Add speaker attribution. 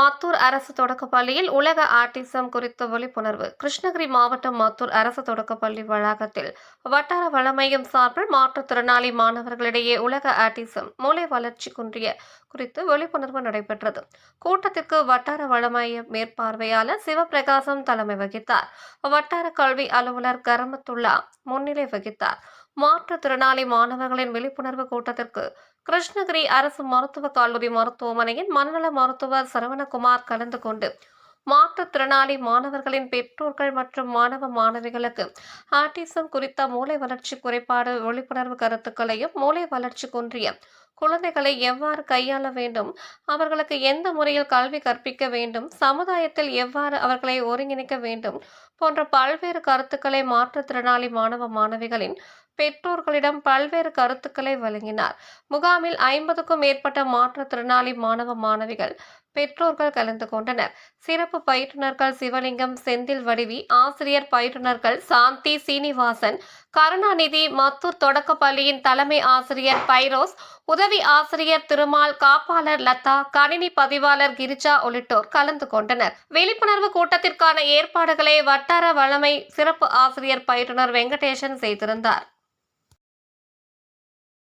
Speaker 1: மாத்தூர் அரசு தொடக்கப்பள்ளியில் உலக ஆட்டிசம் குறித்த விழிப்புணர்வு. கிருஷ்ணகிரி மாவட்டம் மாத்தூர் அரசு தொடக்கப்பள்ளி வளாகத்தில் வட்டார வளமையம் சார்பில் மாற்றுத்திறனாளி மாணவர்களிடையே உலக ஆட்டிசம் மூளை வளர்ச்சி குன்றிய குறித்து விழிப்புணர்வு நடைபெற்றது. கூட்டத்திற்கு வட்டார வளமைய மேற்பார்வையாளர் சிவபிரகாசம் தலைமை வகித்தார். வட்டார கல்வி அலுவலர் கரமத்துல்லா முன்னிலை வகித்தார். மாற்றுத்திறனாளி மாணவர்களின் விழிப்புணர்வு கூட்டத்திற்கு கிருஷ்ணகிரி அரசு மருத்துவக் கல்லூரி மருத்துவமனையின் மனநல மருத்துவர் சரவணகுமார் கலந்து கொண்டு மாற்றுத்திறனாளி மாணவர்களின் பெற்றோர்கள் மற்றும் மாணவ மாணவிகளுக்கு ஆட்டிசம் குறித்த மூளை வளர்ச்சி குறைபாடு விழிப்புணர்வு கருத்துக்களையும் மூளை வளர்ச்சி குன்றிய குழந்தைகளை எவ்வாறு கையாள வேண்டும்? அவர்களுக்கு எந்த முறையில் கல்வி கற்பிக்க வேண்டும்? சமுதாயத்தில் எவ்வாறு அவர்களை ஒருங்கிணைக்க வேண்டும்? போன்ற பல்வேறு கருத்துக்களை மாற்றுத்திறனாளி மாணவ மாணவிகளின் பெற்றோர்களிடம் பல்வேறு கருத்துக்களை வழங்கினார். முகாமில் ஐம்பதுக்கும் மேற்பட்ட மாற்றுத்திறனாளி மாணவ மாணவிகள் பெற்றோர்கள் கலந்து கொண்டனர். சிறப்பு பயிற்றுனர்கள் சிவலிங்கம் செந்தில் வடிவி ஆசிரியர் பயிற்றுனர்கள் சாந்தி சீனிவாசன் கருணாநிதி மத்தூர் தொடக்கப்பள்ளியின் தலைமை ஆசிரியர் பைரோஸ் உதவி ஆசிரியர் திருமால் காப்பாளர் லதா கணினி பதிவாளர் கிரிஜா உள்ளிட்டோர் கலந்து கொண்டனர். விழிப்புணர்வு கூட்டத்திற்கான ஏற்பாடுகளை வட்டார வளமை சிறப்பு ஆசிரியர் பயிற்றுனர் வெங்கடேசன் செய்திருந்தார்.